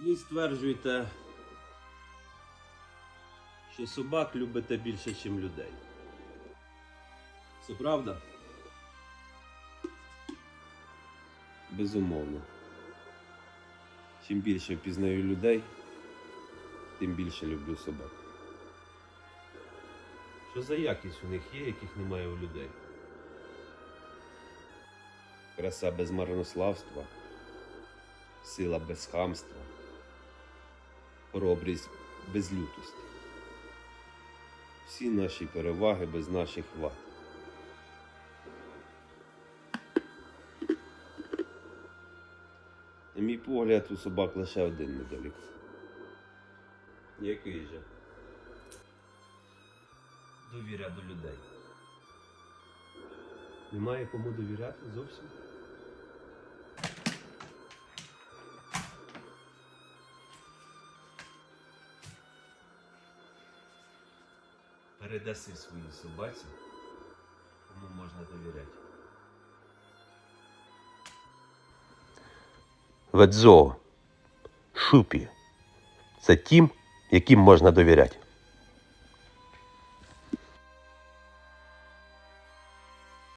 Ви стверджуєте, що собак любите більше, ніж людей. Це правда? Безумовно. Чим більше впізнаю людей, тим більше люблю собак. Що за якість у них є, яких немає у людей? Краса без марнославства, сила без хамства, хоробрість без лютості. Всі наші переваги без наших вад. На мій погляд, у собак лише один недолік. Який же? Довіря до людей. Немає кому довіряти зовсім. Передаси своїй собаці, кому можна довіряти. Ведзо, шупі. Це тим, яким можна довіряти.